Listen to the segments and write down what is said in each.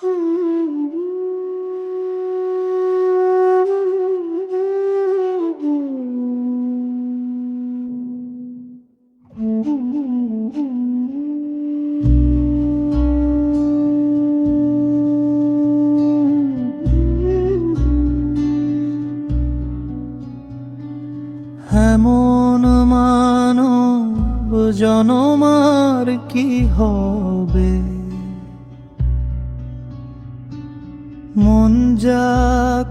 এমন মানব জনমার কি হবে? মন যা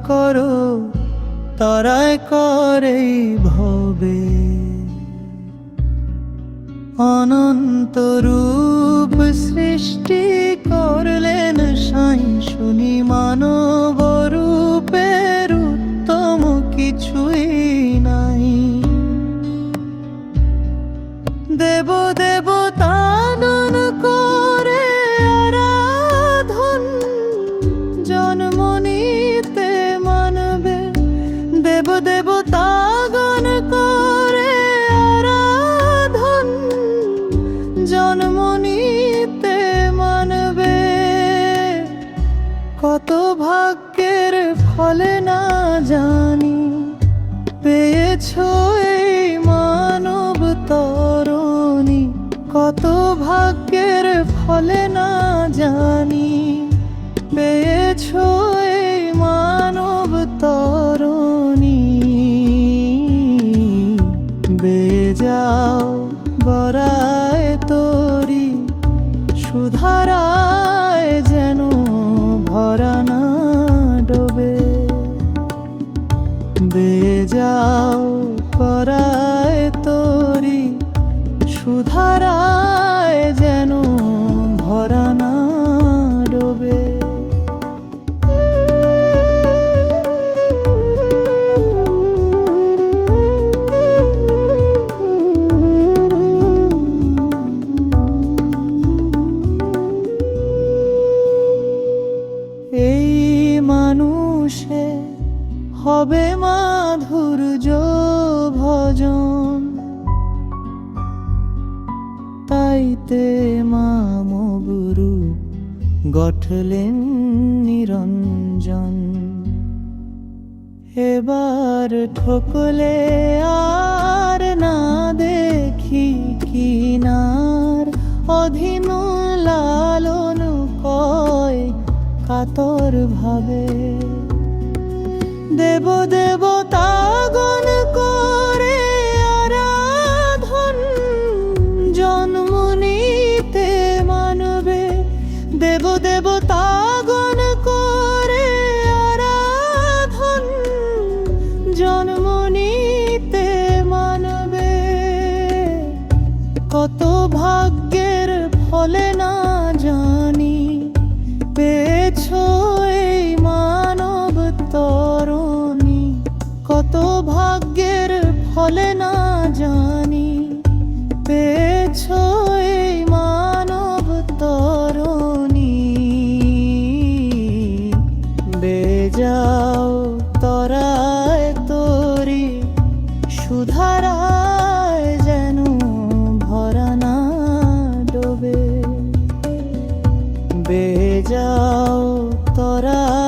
করো তারাই করেই ভবে। অনন্ত রূপ সৃষ্টি করলেন সাই শুনি মানব এই মানব তরণী? কত ভাগ্যের ফলে না জানি। পেয়েছ এই মানব তরণী। বেজাও বরায় হবে মাধুর্য ভজন। তাইতে মামগুরু গঠলেন নিরঞ্জন। এবার ঠকলে আর না দেখি কিনার। অধীন লালন কয় কাতর ভাবে। দেব দেব তাগন করে আরাধন। জন্ম নিতে মানবে দেব দেব তাগন করে আরাধন। জন্ম নিতে মানবে। কত ভাগ্যের ফলে না পেয়েছ এই তরণী। বেজাও তরায় তরি যেন ভরা না ডোবে। বেজাও তরা